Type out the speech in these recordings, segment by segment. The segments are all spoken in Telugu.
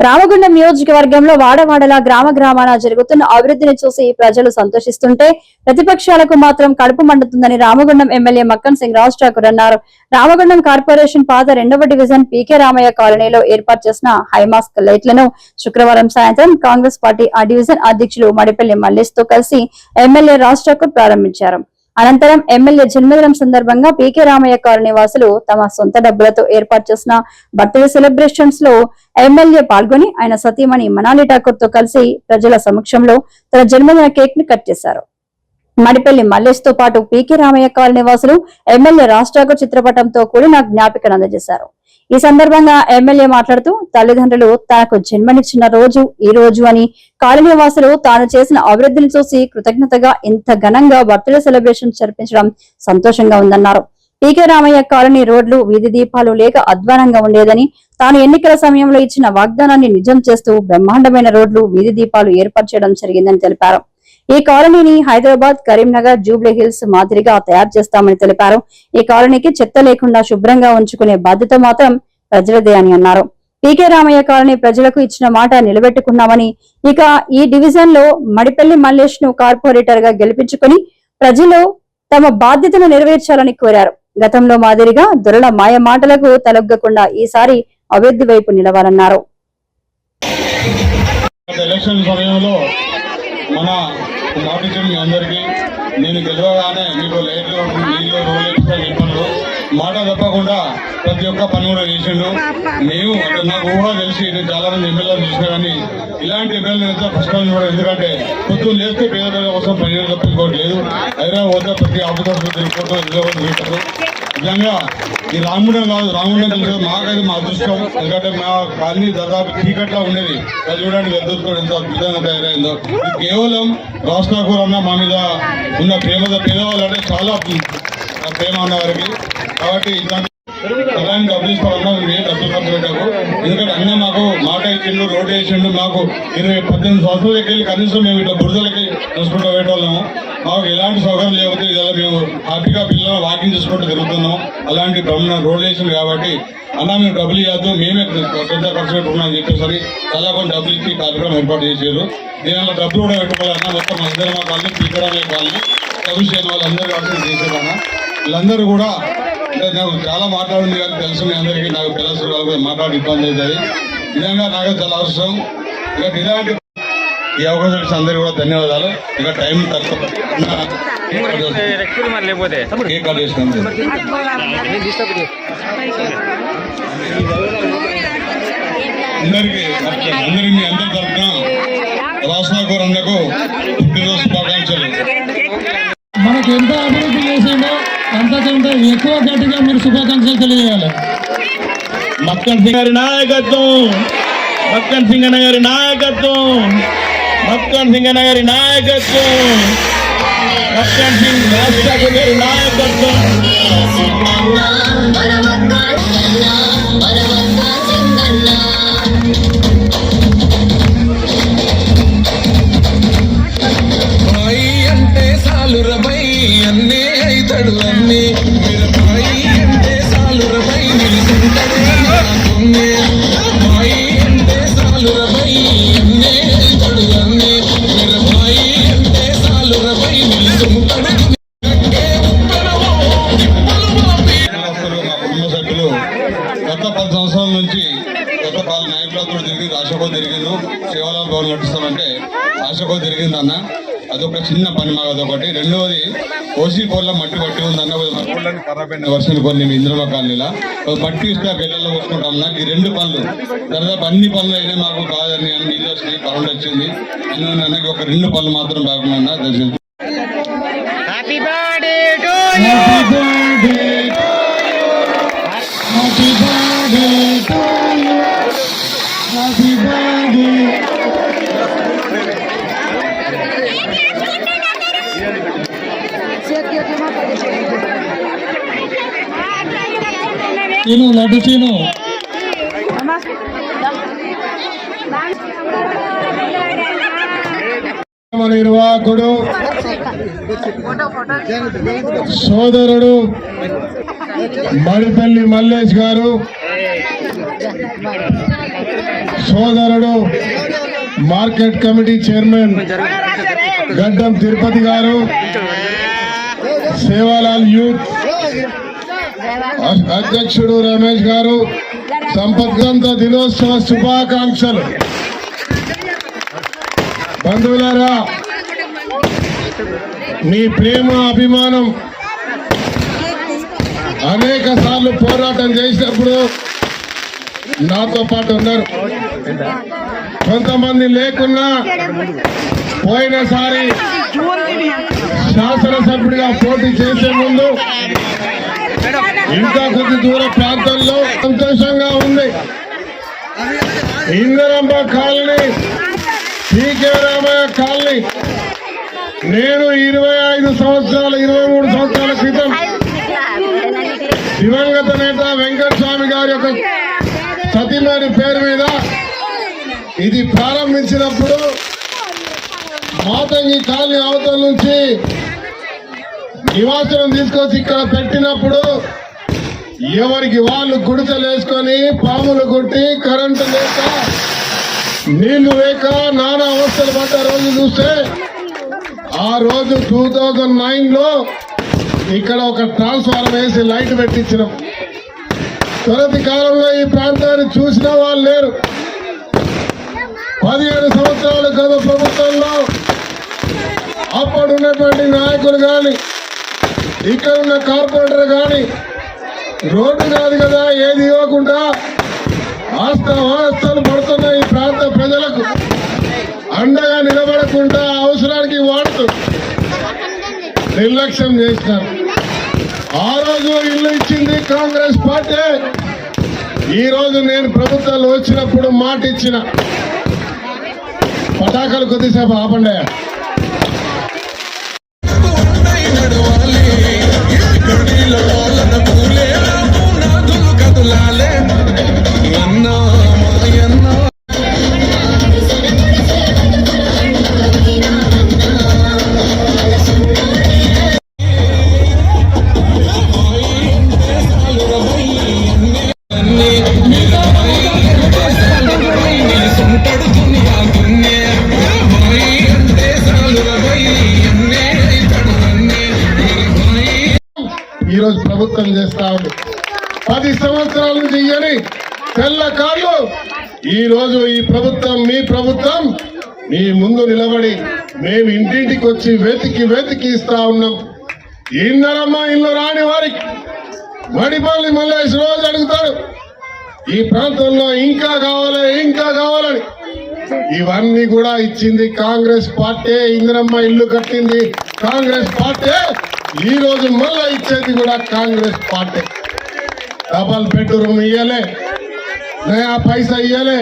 రామగుండం నియోజకవర్గంలో వాడవాడలా గ్రామ గ్రామాన జరుగుతున్న అభివృద్ధిని చూసి ప్రజలు సంతోషిస్తుంటే ప్రతిపక్షాలకు మాత్రం కడుపు మండుతుందని రామగుండం ఎమ్మెల్యే మక్కన్ సింగ్ రాజ్ ఠాకూర్ అన్నారు. రామగుండం కార్పొరేషన్ పాత రెండవ డివిజన్ పీకే రామయ్య కాలనీలో ఏర్పాటు చేసిన హైమాస్క్ లైట్లను శుక్రవారం సాయంత్రం కాంగ్రెస్ పార్టీ ఆ డివిజన్ అధ్యక్షులు మడిపల్లి మల్లేష్తో కలిసి ఎమ్మెల్యే రాజ్ ఠాకూర్ ప్రారంభించారు. అనంతరం ఎమ్మెల్యే జన్మదినం సందర్భంగా పీకే రామయ్య కాలనీ వాసులు తమ సొంత డబ్బులతో ఏర్పాటు చేసిన బర్త్డే సెలబ్రేషన్స్లో ఎమ్మెల్యే పాల్గొని ఆయన సతీమణి మనాలి ఠాకూర్తో కలిసి ప్రజల సమక్షంలో తన జన్మదిన కేక్ని కట్ చేశారు. మడిపల్లి మల్లేష్తో పాటు పీకే రామయ్య కాలనీ వాసులు ఎమ్మెల్యే రాజ్ చిత్రపటంతో కూడిన జ్ఞాపికను అందజేశారు. ఈ సందర్భంగా ఎమ్మెల్యే మాట్లాడుతూ తల్లిదండ్రులు తనకు జన్మనిచ్చిన రోజు ఈ రోజు అని కాలనీవాసులు తాను చేసిన అభివృద్ధిని చూసి కృతజ్ఞతగా ఇంత ఘనంగా బర్త్డే సెలబ్రేషన్ జరిపించడం సంతోషంగా ఉందన్నారు. పీకే రామయ్య కాలనీ రోడ్లు వీధి దీపాలు లేక అధ్వానంగా ఉండేదని తాను ఎన్నికల సమయంలో ఇచ్చిన వాగ్దానాన్ని నిజం చేస్తూ బ్రహ్మాండమైన రోడ్లు వీధి దీపాలు ఏర్పాటు చేయడం జరిగిందని తెలిపారు. ఈ కాలనీని హైదరాబాద్ కరీంనగర్ జూబ్లీ హిల్స్ మాదిరిగా తయారు చేస్తామని తెలిపారు. ఈ కాలనీకి చెత్త లేకుండా శుభ్రంగా ఉంచుకునే బాధ్యత మాత్రం ప్రజలదే అని అన్నారు. పీకే రామయ్య కాలనీ ప్రజలకు ఇచ్చిన మాట నిలబెట్టుకున్నామని ఇక ఈ డివిజన్లో మడిపల్లి మల్లేష్ను కార్పొరేటర్గా గెలిపించుకుని ప్రజలు తమ బాధ్యతను నెరవేర్చాలని కోరారు. గతంలో మాదిరిగా దొరల మాయ మాటలకు తలొగ్గకుండా ఈసారి అభివృద్ధి వైపు నిలవాలన్నారు. మాటించండి మీ అందరికీ. నేను గెలవగానే మీకు లైట్లు నీళ్ళు రోడ్లు చెప్పండు మాట తప్పకుండా ప్రతి ఒక్క పని కూడా చేసిండు. మేము నాకు ఊహ తెలిసి నేను చాలా మంది ఎమ్మెల్యేలు చూసినా కానీ ఇలాంటి ఎమ్మెల్యేలు అయితే ఫస్ట్ కూడా ఎందుకంటే పొద్దున్న లేస్తే పేద ప్రజల కోసం పనిచేయడం తప్ప ఇంకోటి లేదు. హైదరాబాద్ వద్ద ప్రతి ఆఫీసర్ తిరుగుతూ నిజంగా ఈ రాముడే కాదు రాముడే మాకైతే మా అదృష్టం. ఎందుకంటే మా కాలనీ దాదాపు చీకట్లా ఉండేది అది చూడండి వెళ్తుతో ఎంత అద్భుతంగా తయారైందో. కేవలం రాజ్ ఠాకూర్ అన్న మా మీద ఉన్న ప్రేమ పేదవాళ్ళు అంటే చాలా ప్రేమ ఉన్న వారికి కాబట్టి అలాంటి డబ్బులు ఇస్తామన్నా మేము ఏ డబ్బులు ఎందుకంటే అన్న మాకు మాట ఇచ్చిండు రోడ్డు వేసిండు మాకు ఇరవై పద్దెనిమిది సంవత్సరాలకి వెళ్ళి కనీసం మేము ఇట్లా బురదలకి నడుచుకుంటూ పెట్టేవాళ్ళము మాకు ఎలాంటి సౌకర్యం లేకపోతే ఇలా మేము హ్యాపీగా పిల్లలు వాకింగ్ చేసుకుంటూ తిరుగుతున్నాం. అలాంటి బ్రహ్మ రోడ్ వేసింది కాబట్టి అన్న మేము డబ్బులు ఇవ్వద్దు మేమే పెద్ద ఖర్చు పెట్టుకున్నాం అని చెప్పేసరి చాలా కొన్ని డబ్బులు ఇచ్చి కార్యక్రమం ఏర్పాటు చేశారు. దీనివల్ల డబ్బులు కూడా పెట్టుకోవాలన్నా మొత్తం మా ఇద్దరు మా కాలనీ పీకరాలే కాలనీ అభిషేక్ వాళ్ళందరూ కలిసి చేసేదన్న వీళ్ళందరూ కూడా నాకు చాలా మాట్లాడింది కానీ తెలుసు మీ అందరికీ నాకు తెలుసు వాళ్ళకి మాట్లాడి ఇబ్బంది అవుతుంది నిజంగా నాకు చాలా అవసరం. ఇక ఇలాంటి ఈ అవకాశం ఇచ్చిన అందరికీ కూడా ధన్యవాదాలు. ఇక టైం తక్కువ. కేక్ కట్ చేసినాం? అందరికీ అందరికీ మీ అందరి తరఫున రాష్ట్ర అన్నకు పుట్టినరోజు శుభాకాంక్షలు. మనకు ఎంత అభివృద్ధి చేసిండో అంతకంటే ఎక్కువ గట్టిగా మీరు శుభాకాంక్షలు తెలియజేయాలి. మక్కన్ సింగ్ గారి నాయకత్వం. మక్కన్ సింగన్న గారి నాయకత్వం. మక్కన్ సింగన్న గారి నాయకత్వం. మక్కన్ సింగ్ రాష్ట్ర గారి నాయకత్వం. గత పది సంవత్సరాల నుంచి వాళ్ళ నాయకులతో తిరిగి ఆశకో తిరిగిండు. సేవల భవన్ నడుస్తామంటే ఆశకో తిరిగింది అన్న. అదొక చిన్న పని మాకు అదొకటి రెండవది ఓసీ పోల్ల మట్టి పట్టి ఉంది అన్న మట్టి ఖరాబ్ అయిన వర్షాలు కొన్ని ఇంద్రలో కాలనీలా. అది మట్టి ఇస్తే పిల్లల్లో పోసుకుంటాం నాకు ఈ రెండు పనులు. దాదాపు అన్ని పనులు అయినా మాకు కాదని అన్ని నీళ్ళు వచ్చినాయి. కరెంట్ వచ్చింది. అన్న ఒక రెండు పనులు మాత్రం కాకుండా Happy birthday. తిను లడ్డు తిను నిర్వాహకుడు సోదరుడు మడిపల్లి మల్లేష్ గారు సోదరుడు మార్కెట్ కమిటీ చైర్మన్ గడ్డం తిరుపతి గారు సేవాలాల్ యూత్ అధ్యక్షుడు రమేష్ గారు సంపద్గంత దినోత్సవ శుభాకాంక్షలు. బంధువులారా మీ ప్రేమ అభిమానం అనేక సార్లు పోరాటం చేసినప్పుడు నాతో పాటు ఉన్నారు. కొంతమంది లేకున్నా పోయినసారి శాసనసభ్యుడిగా పోటీ చేసే ముందు ఇంకా కొద్ది దూర ప్రాంతంలో సంతోషంగా ఉంది. Indiramma colony PK Ramaiah colony. నేను ఇరవై ఐదు సంవత్సరాలు ఇరవై మూడు సంవత్సరాల క్రితం దివంగత నేత వెంకట స్వామి గారి యొక్క సతీమణి పేరు మీద ఇది ప్రారంభించినప్పుడు మాతంగి కాలనీ అవతల నుంచి నివాసం తీసుకొచ్చి ఇక్కడ పెట్టినప్పుడు ఎవరికి వాళ్ళు గుడిసెలు వేసుకొని పాములు కొట్టి కరెంటు లేక నీళ్ళు లేక నానా అవస్థలు పడ్డ రోజు చూస్తే ఆ రోజు టూ థౌజండ్ నైన్లో ఇక్కడ ఒక ట్రాన్స్ఫార్మర్ వేసి లైట్ పెట్టించినాం. తొలతి కాలంలో ఈ ప్రాంతాన్ని చూసిన వాళ్ళు లేరు. పదిహేడు సంవత్సరాలు గత ప్రభుత్వంలో అప్పుడు ఉన్నటువంటి నాయకులు కానీ ఇక్కడ ఉన్న కార్పొరేటర్ కానీ రోడ్డు కాదు కదా ఏది ఇవ్వకుండా ఆస్త వాస్తలు పడుతున్న ఈ ప్రాంత ప్రజలకు అండగా నిలబడకుండా అవసరానికి వాడుతూ నిర్లక్ష్యం చేసినారు. ఆ రోజు ఇల్లు ఇచ్చింది కాంగ్రెస్ పార్టీ. ఈ రోజు నేను ప్రభుత్వాలు వచ్చినప్పుడు మాట ఇచ్చిన. పటాకాలు కొద్దిసేపు ఆపండి. ప్రభుత్వం చేస్తా ఉంది. పది సంవత్సరాల నుంచి ఇయ్యని తెల్ల కాళ్ళు ఈ రోజు ఈ ప్రభుత్వం మీ ప్రభుత్వం మీ ముందు నిలబడి మేము ఇంటింటికి వచ్చి వెతికి వెతికి ఇస్తా ఉన్నాం. ఇందరమ్మ ఇల్లు రాని వారికి మడిపల్లి మల్లేష్ రోజు అడుగుతాడు ఈ ప్రాంతంలో ఇంకా కావాలి ఇంకా కావాలని. ఇవన్నీ కూడా ఇచ్చింది కాంగ్రెస్ పార్టీ. ఇందిరమ్మ ఇల్లు కట్టింది కాంగ్రెస్ పార్టీ. ఈ రోజు మళ్ళా ఇచ్చేది కూడా కాంగ్రెస్ పార్టీ. డబల్ బెడ్రూమ్ ఇయ్యలే. నయా పైసా ఇయ్యలే.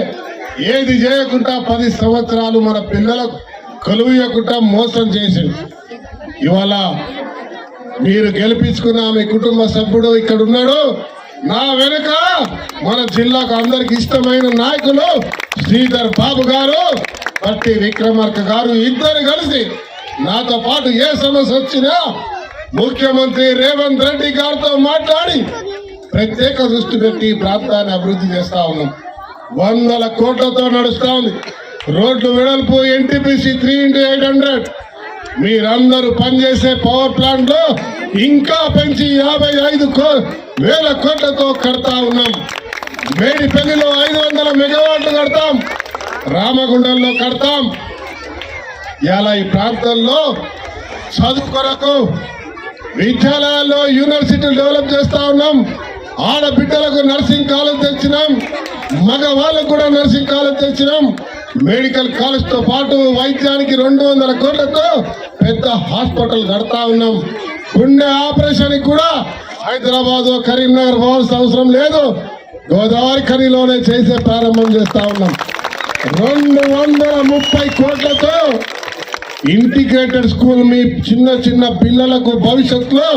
ఏది చేయకుండా పది సంవత్సరాలు మన పిల్లలకు కలువయకుండా మోసం చేసింది ఇవాళ మీరు గెలిపించుకున్న మీ కుటుంబ సభ్యుడు ఇక్కడ ఉన్నాడు. నా వెనుక మన జిల్లాకు అందరికి ఇష్టమైన నాయకులు శ్రీధర్ బాబు గారు పట్టి విక్రమార్క గారు ఇద్దరు కలిసి నాతో పాటు ఏ సమస్య వచ్చినా ముఖ్యమంత్రి రేవంత్ రెడ్డి గారితో మాట్లాడి ప్రత్యేక దృష్టి పెట్టి ప్రాంతాన్ని అభివృద్ధి చేస్తా ఉన్నాం. వందల కోట్లతో నడుస్తా ఉంది. రోడ్లు వెడల్పు NTPC three into eight hundred మీరందరూ పనిచేసే పవర్ ప్లాంట్లో ఇంకా పెంచి యాభై ఐదు కో- వేల కోట్లతో కడతా ఉన్నాం. మేడిపల్లిలో ఐదు వందల మెగావాట్లు కడతాం. రామగుండంలో కడతాం. ఇలా ఈ ప్రాంతంలో చదువు కొరకు విద్యాలయాల్లో యూనివర్సిటీలు డెవలప్ చేస్తా ఉన్నాం. ఆడబిడ్డలకు నర్సింగ్ కాలేజ్ తెచ్చినాం. మగవాళ్ళకు కూడా నర్సింగ్ కాలేజ్ తెచ్చినాం. మెడికల్ కాలేజ్తో పాటు వైద్యానికి రెండు వందల కోట్లతో పెద్ద హాస్పిటల్ కడతా ఉన్నాం. గుండె ఆపరేషన్ కూడా హైదరాబాద్ కరీంనగర్ పోవాల్సిన అవసరం లేదు. గోదావరి ఖనిలోనే చేసే ప్రారంభం చేస్తా ఉన్నాం. రెండు వందల ముప్పై కోట్లతో ఇంటిగ్రేటెడ్ స్కూల్ మీ చిన్న చిన్న పిల్లలకు భవిష్యత్తులో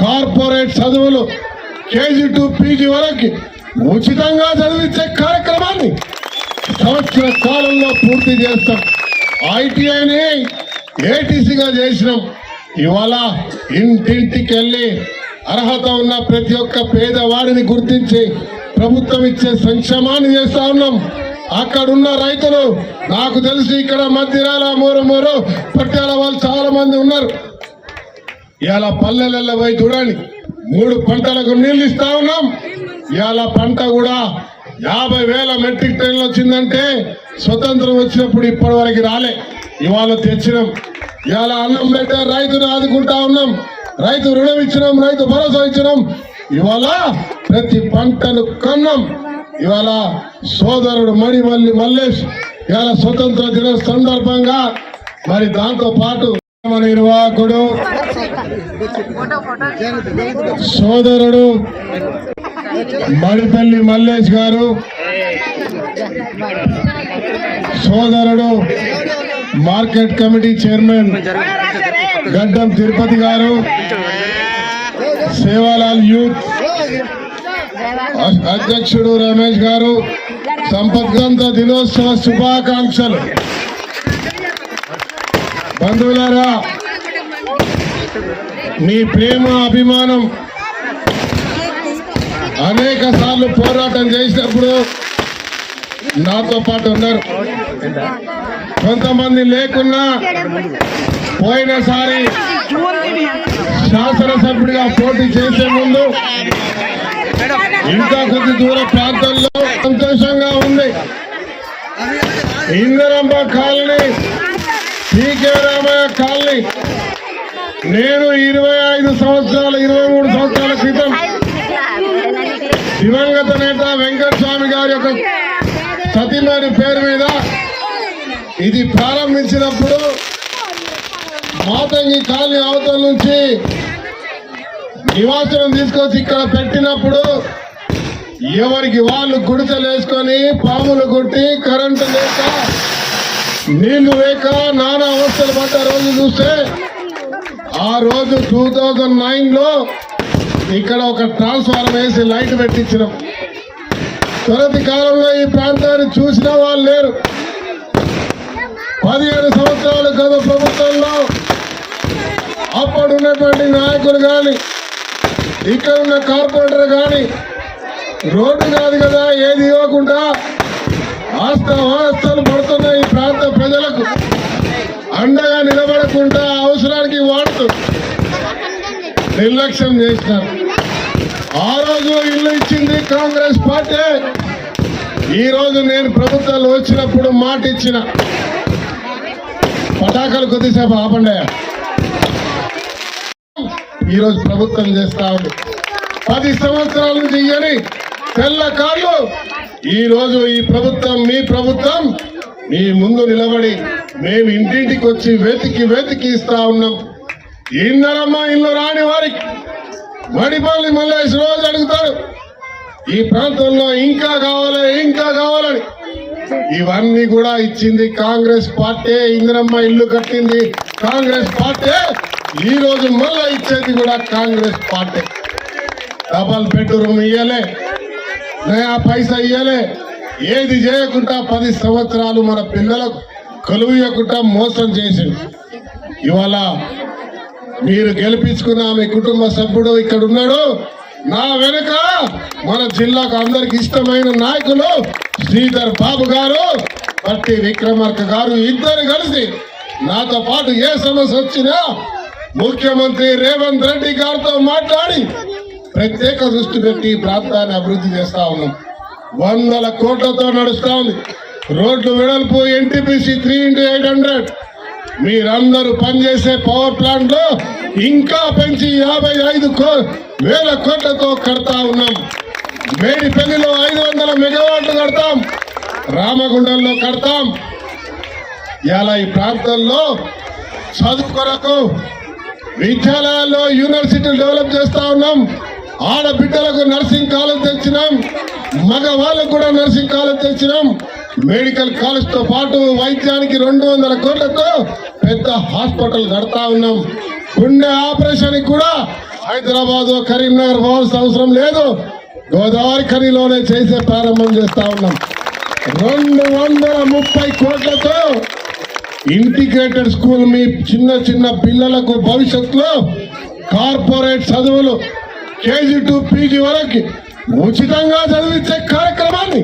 కార్పొరేట్ చదువులు కేజీ టు పీజీ వరకు ఉచితంగా చదివించే కార్యక్రమాన్ని సంవత్సర కాలంలో పూర్తి చేస్తాం. ఐటీఐని ఏటీసీగా చేసినాం. ఇవాళ ఇంటింటికి వెళ్ళి అర్హత ఉన్న ప్రతి ఒక్క పేదవాడిని గుర్తించి ప్రభుత్వం ఇచ్చే సంక్షేమాన్ని చేస్తా ఉన్నాం. అక్కడున్న రైతులు నాకు తెలిసి ఇక్కడ మధ్యరాల మూరు మూరు పట్టాల వాళ్ళు చాలా మంది ఉన్నారు. ఇలా పల్లెలలో పోయి చూడండి మూడు పంటలకు నీళ్ళు ఇస్తా ఉన్నాం. ఇవాళ పంట కూడా యాభై వేల మెట్రిక్ టన్నులు వచ్చిందంటే స్వతంత్రం వచ్చినప్పుడు ఇప్పటి వరకు రాలే ఇవాళ తెచ్చినాం. ఇవాళ అన్నం పెట్టే రైతును ఆదుకుంటా ఉన్నాం. రైతు రుణం ఇచ్చినాం రైతు భరోసా ఇచ్చినాం. ఇవాళ ప్రతి పంటను కన్నాం. ఇవాళ సోదరుడు మణిమల్లి మల్లేష్ ఇవాళ స్వతంత్ర దిన సందర్భంగా మరి దాంతో పాటు నిర్వాహకుడు సోదరుడు మడిపల్లి మల్లేష్ గారు సోదరుడు మార్కెట్ కమిటీ చైర్మన్ గడ్డం తిరుపతి గారు సేవాలాల్ యూత్ అధ్యక్షుడు రమేష్ గారు సంపద్గంత దినోత్సవ శుభాకాంక్షలు. బంధువులారా మీ ప్రేమ అభిమానం అనేక సార్లు పోరాటం చేసినప్పుడు నాతో పాటు ఉన్నారు. కొంతమంది లేకున్నా పోయినసారి శాసనసభ్యుడిగా పోటీ చేసే ముందు ఇంకా కొద్ది దూర ప్రాంతాల్లో సంతోషంగా ఉంది. Indiramma colony TK Ramaiah colony. నేను ఇరవై ఐదు సంవత్సరాలు ఇరవై మూడు సంవత్సరాల క్రితం దివంగత నేత వెంకటస్వామి గారి యొక్క సతీమణి పేరు మీద ఇది ప్రారంభించినప్పుడు మాతంగి కాలనీ అవతల నుంచి నివాసం తీసుకొచ్చి ఇక్కడ పెట్టినప్పుడు ఎవరికి వాళ్ళు గుడిసెలు వేసుకొని పాములు కొట్టి కరెంటు లేక నీళ్ళు లేక నానా అవస్థలు పడ్డ రోజు చూస్తే ఆ రోజు టూ థౌజండ్ నైన్లో ఇక్కడ ఒక ట్రాన్స్ఫార్మర్ వేసి లైట్ పెట్టించినాం. తొలతి కాలంలో ఈ ప్రాంతాన్ని చూసిన వాళ్ళు లేరు. పదిహేడు సంవత్సరాలు గత ప్రభుత్వంలో అప్పుడు ఉన్నటువంటి నాయకులు కానీ ఇక్కడ ఉన్న కార్పొరేటర్ కానీ రోడ్డు కాదు కదా ఏది ఇవ్వకుండా ఆస్త వాస్తలు పడుతున్న ఈ ప్రాంత ప్రజలకు అండగా నిలబడకుండా అవసరానికి వాడుతూ నిర్లక్ష్యం చేసినారు. ఆ రోజు ఇల్లు ఇచ్చింది కాంగ్రెస్ పార్టీ. ఈ రోజు నేను ప్రభుత్వాలు వచ్చినప్పుడు మాట ఇచ్చిన పటాకాలు కొద్దిసేపు ఆపండి ఈరోజు ప్రభుత్వం చేస్తా ఉంది. పది సంవత్సరాల నుంచి ఇయ్యని తెల్ల కాళ్ళు ఈరోజు ఈ ప్రభుత్వం మీ ప్రభుత్వం మీ ముందు నిలబడి మేము ఇంటింటికి వచ్చి వెతికి వెతికి ఇస్తా ఉన్నాం. ఇందరమ్మ ఇల్లు రాని వారికి మడిపల్లి మల్లేష్ రోజు అడుగుతారు ఈ ప్రాంతంలో ఇంకా కావాలి ఇంకా కావాలని. ఇవన్నీ కూడా ఇచ్చింది కాంగ్రెస్ పార్టీ. ఇందిరమ్మ ఇల్లు కట్టింది కాంగ్రెస్ పార్టీ. ఈ రోజు మళ్ళా ఇచ్చేది కూడా కాంగ్రెస్ పార్టీ. డబల్ బెడ్రూమ్ ఇయ్యలే. నయా పైసా ఇయ్యలే. ఏది చేయకుండా పది సంవత్సరాలు మన పిల్లలకు కొలువుయకుండా మోసం చేసింది ఇవాళ మీరు గెలిపించుకున్న మీ కుటుంబ సభ్యుడు ఇక్కడ ఉన్నాడు. నా వెనుక మన జిల్లాకు అందరికి ఇష్టమైన నాయకులు శ్రీధర్ బాబు గారు పట్టి విక్రమార్క గారు ఇద్దరు కలిసి నాతో పాటు ఏ సమస్య వచ్చినా ముఖ్యమంత్రి రేవంత్ రెడ్డి గారితో మాట్లాడి ప్రత్యేక దృష్టి పెట్టి ప్రాంతాన్ని అభివృద్ధి చేస్తా ఉన్నాం. వందల కోట్లతో నడుస్తా ఉంది. రోడ్లు వెడల్పు NTPC three into eight hundred మీరందరూ పనిచేసే పవర్ ప్లాంట్లో ఇంకా పెంచి యాభై ఐదు కో- వేల కోట్లతో కడతా ఉన్నాం. మేడిపల్లిలో ఐదు వందల మెగావాట్లు కడతాం. రామగుండంలో కడతాం. ఇలా ఈ ప్రాంతంలో చదువు కొరకు విద్యాలయాల్లో యూనివర్సిటీలు డెవలప్ చేస్తా ఉన్నాం. ఆడబిడ్డలకు నర్సింగ్ కాలేజ్ తెచ్చినాం. మగవాళ్ళకు కూడా నర్సింగ్ కాలేజ్ తెచ్చినాం. మెడికల్ కాలేజ్తో పాటు వైద్యానికి రెండు వందల కోట్లతో పెద్ద హాస్పిటల్ కడతా ఉన్నాం. గుండె ఆపరేషన్ కూడా హైదరాబాద్ కరీంనగర్ పోవాల్సిన అవసరం లేదు. గోదావరి ఖనిలోనే చేసే ప్రారంభం చేస్తా ఉన్నాం. రెండు వందల ముప్పై కోట్లతో ఇంటిగ్రేటెడ్ స్కూల్ మీ చిన్న చిన్న పిల్లలకు భవిష్యత్తులో కార్పొరేట్ చదువులు కేజీ టు పీజీ వరకు ఉచితంగా చదివించే కార్యక్రమాన్ని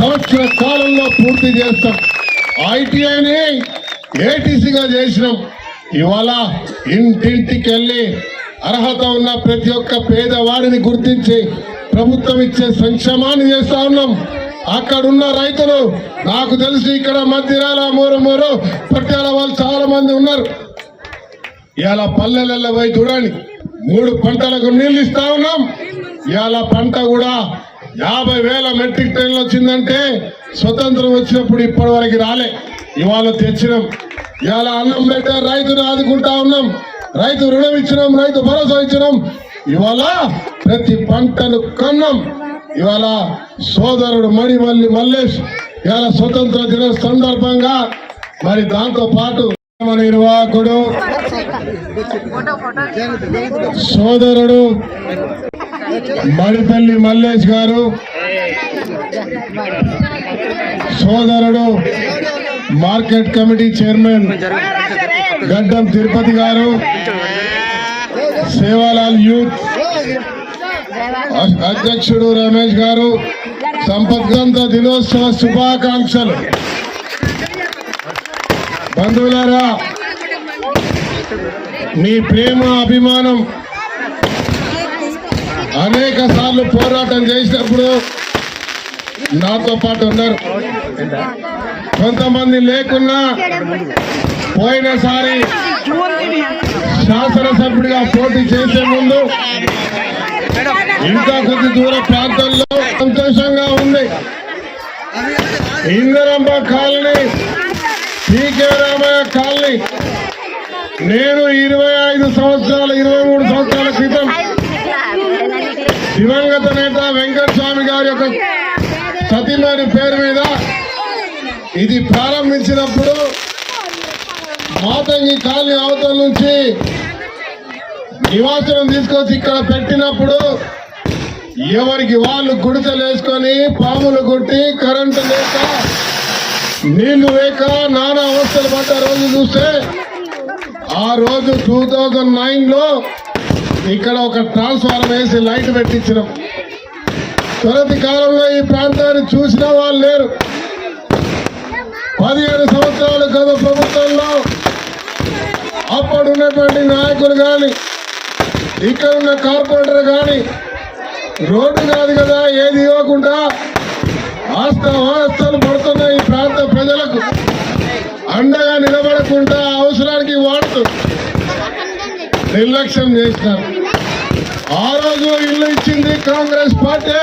సంవత్సర కాలంలో పూర్తి చేస్తాం. ఐటీఐని ఏటీసీగా చేసినాం. ఇవాళ ఇంటింటికి వెళ్ళి అర్హత ఉన్న ప్రతి ఒక్క పేదవాడిని గుర్తించి ప్రభుత్వం ఇచ్చే సంక్షేమాన్ని చేస్తా ఉన్నాం. అక్కడున్న రైతులు నాకు తెలిసి ఇక్కడ మధ్యరాల మూరు మూరు పట్టాల వాళ్ళు చాలా మంది ఉన్నారు. ఇలా పల్లెలలో పోయి చూడండి మూడు పంటలకు నీళ్ళు ఇస్తా ఉన్నాం. ఇలా పంట కూడా యాభై వేల మెట్రిక్ టన్నులు వచ్చిందంటే స్వతంత్రం వచ్చినప్పుడు ఇప్పటి వరకు రాలే ఇవాళ తెచ్చినాం. ఇవాళ అన్నం పెట్టే రైతును ఆదుకుంటా ఉన్నాం. రైతు రుణం ఇచ్చినాం రైతు భరోసా ఇచ్చినాం. ఇవాళ ప్రతి పంటను కన్నాం. ఇవాళ సోదరుడు మణిమల్లి మల్లేష్ ఇవాళ స్వతంత్ర దిన సందర్భంగా మరి దాంతో పాటు నిర్వాహకుడు సోదరుడు మడిపల్లి మల్లేష్ గారు సోదరుడు మార్కెట్ కమిటీ చైర్మన్ గడ్డం తిరుపతి గారు సేవాలాల్ యూత్ అధ్యక్షుడు రమేష్ గారు సంపద్గంత దినోత్సవ శుభాకాంక్షలు. బంధువులారా మీ ప్రేమ అభిమానం అనేక సార్లు పోరాటం చేసినప్పుడు నాతో పాటు ఉన్నారు. కొంతమంది లేకున్నా పోయినసారి శాసనసభ్యుడిగా పోటీ చేసే ముందు ఇంకా కొద్ది దూర ప్రాంతాల్లో సంతోషంగా ఉంది. Indiramma colony TK Ramaiah colony. నేను ఇరవై ఐదు సంవత్సరాలు ఇరవై మూడు సంవత్సరాల క్రితం దివంగత నేత వెంకట స్వామి గారి యొక్క సతీమణి పేరు మీద ఇది ప్రారంభించినప్పుడు మాతంగి కాలనీ అవతల నుంచి నివాసం తీసుకొచ్చి ఇక్కడ పెట్టినప్పుడు ఎవరికి వాళ్ళు గుడిసెలు వేసుకొని పాములు కొట్టి కరెంటు లేక నీళ్ళు లేక నానా అవస్థలు పడ్డ రోజు చూస్తే ఆ రోజు టూ థౌజండ్ నైన్లో ఇక్కడ ఒక ట్రాన్స్ఫార్మర్ వేసి లైట్ పెట్టించినాం. తొలతి కాలంలో ఈ ప్రాంతాన్ని చూసిన వాళ్ళు లేరు. పదిహేడు సంవత్సరాలు గత ప్రభుత్వంలో అప్పుడు ఉన్నటువంటి నాయకులు కానీ ఇక్కడ ఉన్న కార్పొరేటర్ కానీ రోడ్డు కాదు కదా ఏది ఇవ్వకుండా ఆస్త వాస్తలు పడుతున్న ఈ ప్రాంత ప్రజలకు అండగా నిలబడకుండా అవసరానికి వాడుతూ నిర్లక్ష్యం చేసినారు. ఆ రోజు ఇల్లు ఇచ్చింది కాంగ్రెస్ పార్టీ.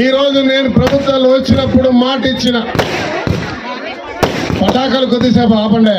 ఈ రోజు నేను ప్రభుత్వాలు వచ్చినప్పుడు మాట ఇచ్చిన పటాకులు కొద్దిసేపు ఆపండి